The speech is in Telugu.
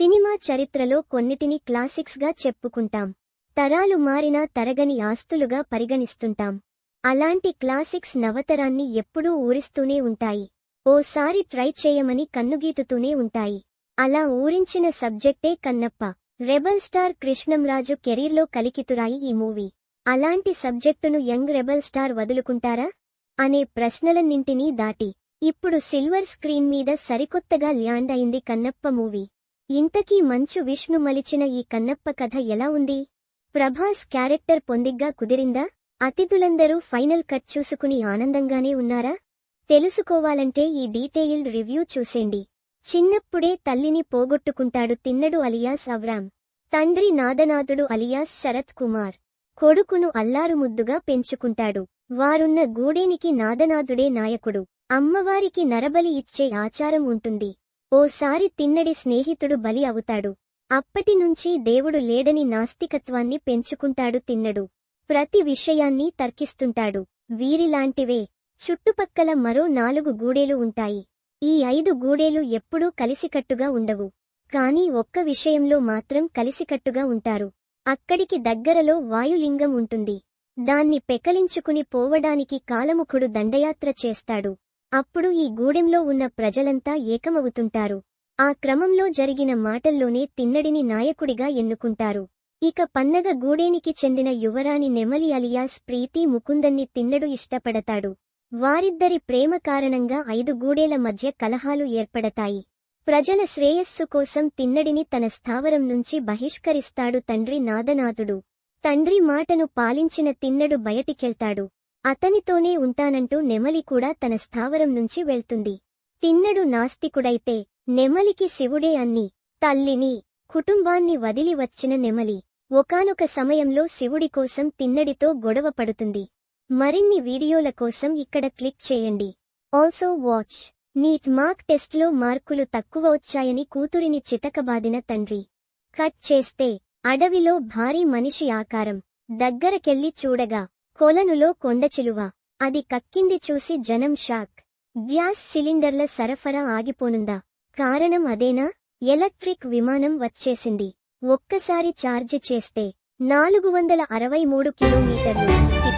సినిమా చరిత్రలో కొన్నిటిని క్లాసిక్స్గా చెప్పుకుంటాం. తరాలు మారినా తరగని ఆస్తులుగా పరిగణిస్తుంటాం. అలాంటి క్లాసిక్స్ నవతరాన్ని ఎప్పుడూ ఊరిస్తూనే ఉంటాయి. ఓసారి ట్రై చేయమని కన్నుగీటుతూనే ఉంటాయి. అలా ఊరించిన సబ్జెక్టే కన్నప్ప. రెబల్ స్టార్ కృష్ణంరాజు కెరీర్లో కలికితురాయి ఈ మూవీ. అలాంటి సబ్జెక్టును యంగ్ రెబల్ స్టార్ వదులుకుంటారా? అనే ప్రశ్నలన్నింటినీ దాటి. ఇప్పుడు సిల్వర్ స్క్రీన్ మీద సరికొత్తగా ల్యాండ్ అయింది కన్నప్ప మూవీ. ఇంతకీ మంచు విష్ణు మలిచిన ఈ కన్నప్ప కథ ఎలా ఉంది? ప్రభాస్ క్యారెక్టర్ పొందిగ్గా కుదిరిందా? అతిథులందరూ ఫైనల్ కట్ చూసుకుని ఆనందంగానే ఉన్నారా? తెలుసుకోవాలంటే ఈ డీటెయిల్డ్ రివ్యూ చూసేండి. చిన్నప్పుడే తల్లిని పోగొట్టుకుంటాడు తిన్నడు అలియాస్ అవ్రామ్. తండ్రి నాదనాథుడు అలియాస్ శరత్ కుమార్. కొడుకును అల్లారుముద్దుగా పెంచుకుంటాడు. వారున్న గూడేనికి నాదనాథుడే నాయకుడు. అమ్మవారికి నరబలి ఇచ్చే ఆచారం ఉంటుంది. ఓసారి తిన్నడి స్నేహితుడు బలి అవుతాడు. అప్పటినుంచి దేవుడు లేడని నాస్తికత్వాన్ని పెంచుకుంటాడు తిన్నడు. ప్రతి విషయాన్ని తర్కిస్తుంటాడు. వీరిలాంటివే. చుట్టుపక్కల మరో నాలుగు గూడేలు ఉంటాయి. ఈ ఐదు గూడేలు ఎప్పుడూ కలిసికట్టుగా ఉండవు. కాని ఒక్క విషయంలో మాత్రం కలిసికట్టుగా ఉంటారు. అక్కడికి దగ్గరలో వాయులింగం ఉంటుంది. దాన్ని పెకలించుకుని పోవడానికి కాలముఖుడు దండయాత్ర చేస్తాడు. అప్పుడు ఈ గూడెంలో ఉన్న ప్రజలంతా ఏకమవుతుంటారు. ఆ క్రమంలో జరిగిన మాటల్లోనే తిన్నడిని నాయకుడిగా ఎన్నుకుంటారు. ఇక పన్నగ గూడేనికి చెందిన యువరాణి నెమలి అలియాస్ ప్రీతి ముకుందన్ని తిన్నడు ఇష్టపడతాడు. వారిద్దరి ప్రేమ కారణంగా ఐదు గూడేల మధ్య కలహాలు ఏర్పడతాయి. ప్రజల శ్రేయస్సు కోసం తిన్నడిని తన స్థావరం నుంచి బహిష్కరిస్తాడు తండ్రి నాదనాథుడు. తండ్రి మాటను పాలించిన తిన్నడు బయటికెళ్తాడు. అతనితోనే ఉంటానంటూ నెమలి కూడా తన స్థావరం నుంచి వెళ్తుంది. తిన్నడు నాస్తికుడైతే నెమలికి శివుడే అన్ని తల్లిని కుటుంబాన్ని వదిలి వచ్చిన నెమలి ఒకానొక సమయంలో శివుడి కోసం తిన్నడితో గొడవ పడుతుంది. మరిన్ని వీడియోల కోసం ఇక్కడ క్లిక్ చేయండి. ఆల్సో వాచ్ నీట్ మార్క్ టెస్ట్లో మార్కులు తక్కువ వచ్చాయని కూతురిని చితకబాదిన తండ్రి. కట్ చేస్తే అడవిలో భారీ మనిషి ఆకారం. దగ్గరకెళ్ళి చూడగా కొలనులో కొండచిలువ అది కక్కింది చూసి జనం షాక్. గ్యాస్ సిలిండర్ల సరఫరా ఆగిపోనుందా? కారణం అదేనా? ఎలక్ట్రిక్ విమానం వచ్చేసింది. ఒక్కసారి ఛార్జ్ చేస్తే నాలుగు వందల అరవై మూడు కిలోమీటర్లు.